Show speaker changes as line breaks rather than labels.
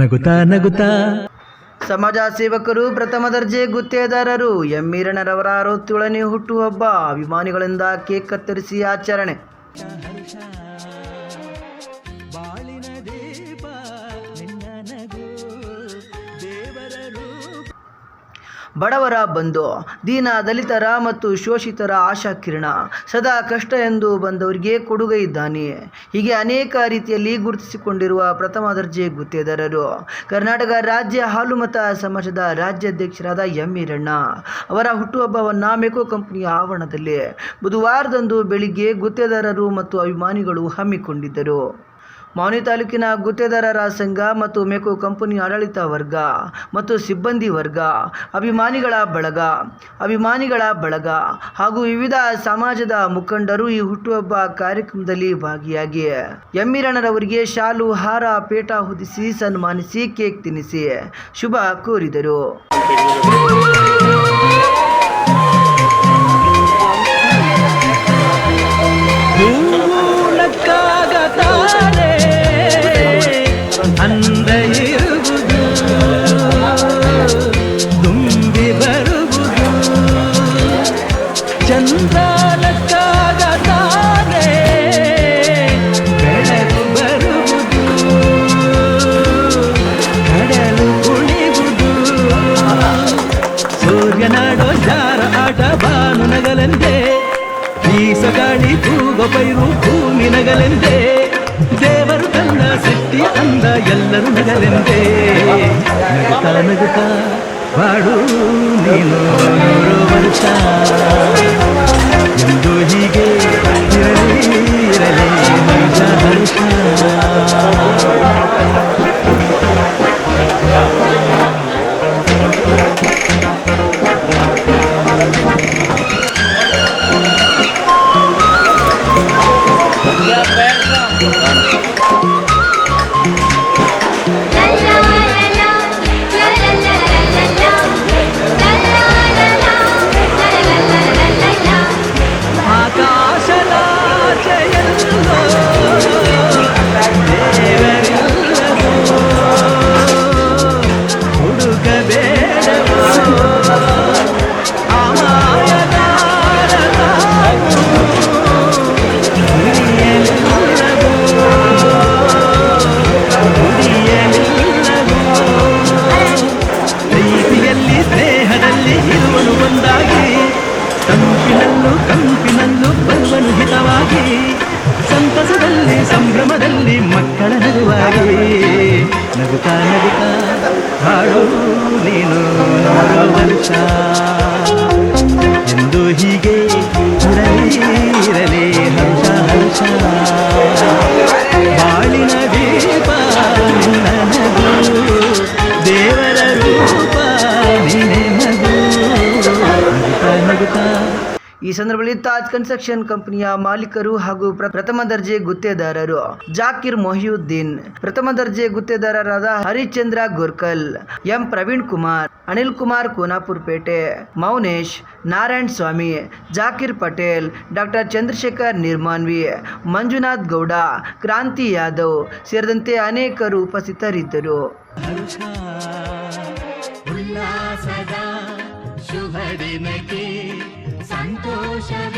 నగుతా నగుతా.
ಸಮಾಜ ಸೇವಕರು ಪ್ರಥಮ ದರ್ಜೆ ಗುತ್ತೇದಾರರು ಎಮ್ಮೀರಣ್ಣರವರ ಅರವತ್ತೇಳನೇ ಹುಟ್ಟುಹಬ್ಬ. ಅಭಿಮಾನಿಗಳಿಂದ ಕೇಕ್ ಕತ್ತರಿಸಿ ಆಚರಣೆ.
ಬಾಳಿನ ದೀಪ
ಬಡವರ ಬಂಧು ದೀನ ದಲಿತರ ಮತ್ತು ಶೋಷಿತರ ಆಶಾ ಕಿರಣ ಸದಾ ಕಷ್ಟ ಎಂದು ಬಂದವರಿಗೆ ಕೊಡುಗೆ ಇದ್ದಾನೆ ಹೀಗೆ ಅನೇಕ ರೀತಿಯಲ್ಲಿ ಗುರುತಿಸಿಕೊಂಡಿರುವ ಪ್ರಥಮ ದರ್ಜೆ ಗುತ್ತೇದಾರರು ಕರ್ನಾಟಕ ರಾಜ್ಯ ಹಾಲುಮತ ಸಮಾಜದ ರಾಜ್ಯಾಧ್ಯಕ್ಷರಾದ ಎಂ ಈರಣ್ಣ ಅವರ ಹುಟ್ಟುಹಬ್ಬವನ್ನು ಮೆಕೋ ಕಂಪನಿಯ ಆವರಣದಲ್ಲಿ ಬುಧವಾರದಂದು ಬೆಳಿಗ್ಗೆ ಗುತ್ತೇದಾರರು ಮತ್ತು ಅಭಿಮಾನಿಗಳು ಹಮ್ಮಿಕೊಂಡಿದ್ದರು. ಮಾವನಿ ತಾಲೂಕಿನ ಗುತ್ತೇದಾರರ ಸಂಘ ಮತ್ತು ಮೆಕೋ ಕಂಪನಿ ಆಡಳಿತ ವರ್ಗ ಮತ್ತು ಸಿಬ್ಬಂದಿ ವರ್ಗ, ಅಭಿಮಾನಿಗಳ ಬಳಗ ಅಭಿಮಾನಿಗಳ ಬಳಗ ಹಾಗೂ ವಿವಿಧ ಸಮಾಜದ ಮುಖಂಡರು ಈ ಹುಟ್ಟುಹಬ್ಬ ಕಾರ್ಯಕ್ರಮದಲ್ಲಿ ಭಾಗಿಯಾಗಿ. ಎಮ್ಮಿರಣ್ಣರವರಿಗೆ ಶಾಲು, ಹಾರ, ಪೇಟ ಹೊದಿಸಿ ಸನ್ಮಾನಿಸಿ ಕೇಕ್ ತಿನ್ನಿಸಿ ಶುಭ ಕೋರಿದರು.
ಭೂಮಿ ನಗಲೆಂದೇ ದೇವರು ತನ್ನ ಸೃಷ್ಟಿ ಅಂದ ಎಲ್ಲರೂ ನಗಲೆಂದೇ ನಗುತ್ತಾ ನಗುತ್ತಾ ಬಾಡು ನೀನು ನೂರು ವರ್ಷ ಎಂದು ಹೀಗೆ ಇರಲಿ ಇರಲಿ ಮಕ್ಕಳ ನಗುವಾಗಿ ನಗುತ್ತಾ ನಗುತ್ತಾ ಹಾಡು ನೀನು ನೂರು
ಈ ಸಂದರ್ಭದಲ್ಲಿ ತಾಜ್ ಕನ್ಸ್ಟ್ರಕ್ಷನ್ ಕಂಪನಿಯ ಮಾಲೀಕರು ಹಾಗೂ ಪ್ರಥಮ ದರ್ಜೆ ಗುತ್ತೇದಾರರು ಜಾಕಿರ್ ಮೊಹಿಯುದ್ದೀನ್, ಪ್ರಥಮ ದರ್ಜೆ ಗುತ್ತೇದಾರರಾದ ಹರಿಶ್ಚಂದ್ರ ಗೋರ್ಕಲ್, ಎಂ ಪ್ರವೀಣ್ ಕುಮಾರ್, ಅನಿಲ್ ಕುಮಾರ್ ಕೋನಾಪುರ್ ಪೇಟೆ, ಮೌನೇಶ್ ನಾರಾಯಣ್ ಸ್ವಾಮಿ, ಜಾಕಿರ್ ಪಟೇಲ್, ಡಾಕ್ಟರ್ ಚಂದ್ರಶೇಖರ್ ನಿರ್ಮಾನ್ವಿ, ಮಂಜುನಾಥ್ ಗೌಡ, ಕ್ರಾಂತಿ ಯಾದವ್ ಸೇರಿದಂತೆ ಅನೇಕರು ಉಪಸ್ಥಿತರಿದ್ದರು.
ಸಂತೋಷದ